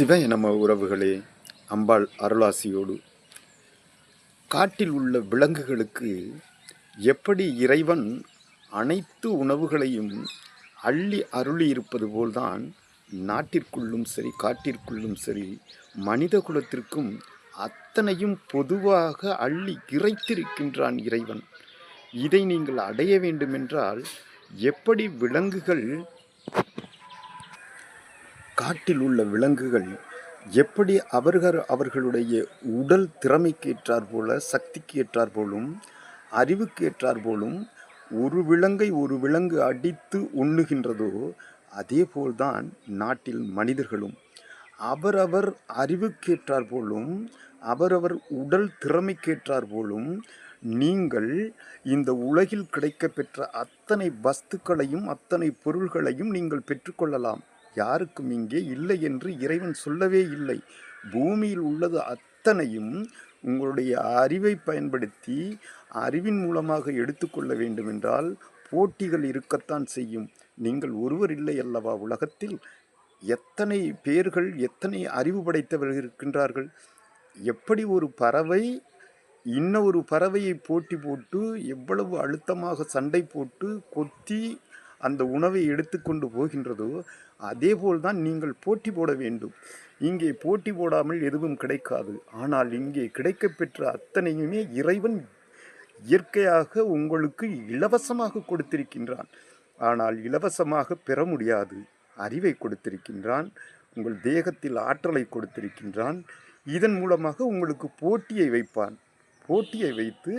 சிவ நம உறவுகளே அம்பாள் அருளாசியோடு காட்டில் உள்ள விலங்குகளுக்கு எப்படி இறைவன் அனைத்து உணவுகளையும் அள்ளி அருளி இருப்பது போல்தான் நாட்டிற்குள்ளும் சரி காட்டிற்குள்ளும் சரி மனித குலத்திற்கும் அத்தனையும் பொதுவாக அள்ளி இறைத்திருக்கின்றான் இறைவன். இதை நீங்கள் அடைய வேண்டுமென்றால் எப்படி விலங்குகள் காட்டில் உள்ள விலங்குகள் எப்படி அவர்கள் அவர்களுடைய உடல் திறமைக்கு ஏற்றார் போல சக்திக்கு ஏற்றார் போலும் அறிவுக்கு ஏற்றார் போலும் ஒரு விலங்கை ஒரு விலங்கு அடித்து உண்ணுகின்றதோ அதே போல்தான் நாட்டில் மனிதர்களும். அவரவர் அறிவுக்கேற்றார் போலும் அவரவர் உடல் திறமைக்கேற்றார் போலும் நீங்கள் இந்த உலகில் கிடைக்கப்பெற்ற அத்தனை வஸ்துக்களையும் அத்தனை பொருள்களையும் நீங்கள் பெற்றுக்கொள்ளலாம். யாருக்கும் இங்கே இல்லை என்று இறைவன் சொல்லவே இல்லை. பூமியில் உள்ளது அத்தனையும் உங்களுடைய அறிவை பயன்படுத்தி அறிவின் மூலமாக எடுத்துக்கொள்ள வேண்டுமென்றால் போட்டிகள் இருக்கத்தான் செய்யும். நீங்கள் ஒருவர் இல்லை அல்லவா உலகத்தில்? எத்தனை பேர்கள் எத்தனை அறிவு படைத்தவர்கள் இருக்கின்றார்கள்? எப்படி ஒரு பறவை இன்ன ஒரு பறவையை போட்டி போட்டு எவ்வளவு அழுத்தமாக சண்டை போட்டு கொத்தி அந்த உணவை எடுத்துக்கொண்டு போகின்றதோ அதேபோல்தான் நீங்கள் போட்டி போட வேண்டும். இங்கே போட்டி போடாமல் எதுவும் கிடைக்காது. ஆனால் இங்கே கிடைக்கப்பெற்ற அத்தனையுமே இறைவன் இயற்கையாக உங்களுக்கு இலவசமாக கொடுத்திருக்கின்றான். ஆனால் இலவசமாக பெற முடியாது. அறிவை கொடுத்திருக்கின்றான். உங்கள் தேகத்தில் ஆற்றலை கொடுத்திருக்கின்றான். இதன் மூலமாக உங்களுக்கு போட்டியை வைப்பான். போட்டியை வைத்து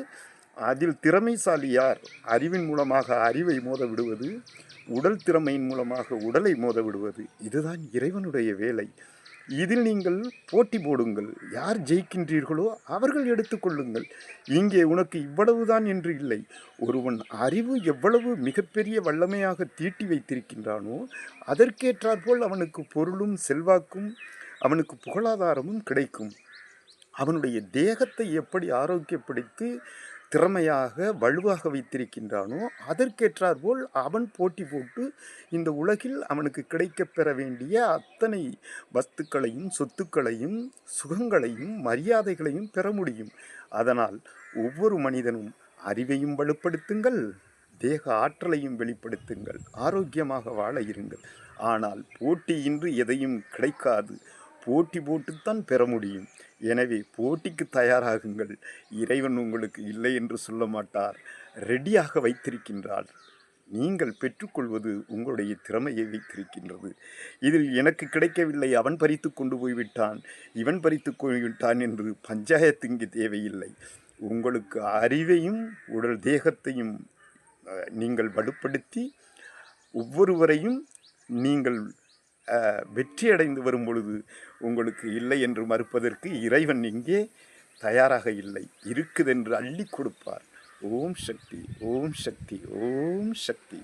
அதில் திறமைசாலி யார் அறிவின் மூலமாக அறிவை மோத விடுவது உடல் திறமையின் மூலமாக உடலை மோத விடுவது இதுதான் இறைவனுடைய வேலை. இதில் நீங்கள் போட்டி போடுங்கள். யார் ஜெயிக்கின்றீர்களோ அவர்கள் எடுத்துக்கொள்ளுங்கள் இங்கே உனக்கு இவ்வளவுதான் என்று இல்லை. ஒருவன் அறிவு எவ்வளவு மிகப்பெரிய வல்லமையாக தீட்டி வைத்திருக்கின்றானோ அதற்கேற்றாற்போல் அவனுக்கு பொருளும் செல்வாக்கும் அவனுக்கு புகழாதாரமும் கிடைக்கும். அவனுடைய தேகத்தை எப்படி ஆரோக்கியப்படுத்தி திறமையாக வலுவாக வைத்திருக்கின்றானோ அதற்கேற்றாற்போல் அவன் போட்டி போட்டு இந்த உலகில் அவனுக்கு கிடைக்கப் பெற வேண்டிய அத்தனை வஸ்துக்களையும் சொத்துக்களையும் சுகங்களையும் மரியாதைகளையும் பெற முடியும். அதனால் ஒவ்வொரு மனிதனும் அறிவையும் வலுப்படுத்துங்கள் தேக ஆற்றலையும் வெளிப்படுத்துங்கள் ஆரோக்கியமாக வாழ இருங்கள். ஆனால் போட்டியின்றி எதையும் கிடைக்காது. போட்டி போட்டுத்தான் பெற முடியும். எனவே போட்டிக்கு தயாராகுங்கள். இறைவன் உங்களுக்கு இல்லை என்று சொல்ல மாட்டார். ரெடியாக வைத்திருக்கின்றார். நீங்கள் பெற்றுக்கொள்வது உங்களுடைய திறமையை வைத்திருக்கின்றது. இதில் எனக்கு கிடைக்கவில்லை. அவன் பறித்து கொண்டு போய்விட்டான். இவன் பறித்து போய்விட்டான் என்று பஞ்சாயத்து இங்கு தேவையில்லை. உங்களுக்கு அறிவையும் உடல் தேகத்தையும் நீங்கள் வலுப்படுத்தி ஒவ்வொருவரையும் நீங்கள் வெற்றி அடைந்து வரும் பொழுது உங்களுக்கு இல்லை என்று மறுப்பதற்கு இறைவன் இங்கே தயாராக இல்லை. இருக்குதென்று அள்ளி கொடுப்பார். ஓம் சக்தி ஓம் சக்தி ஓம் சக்தி.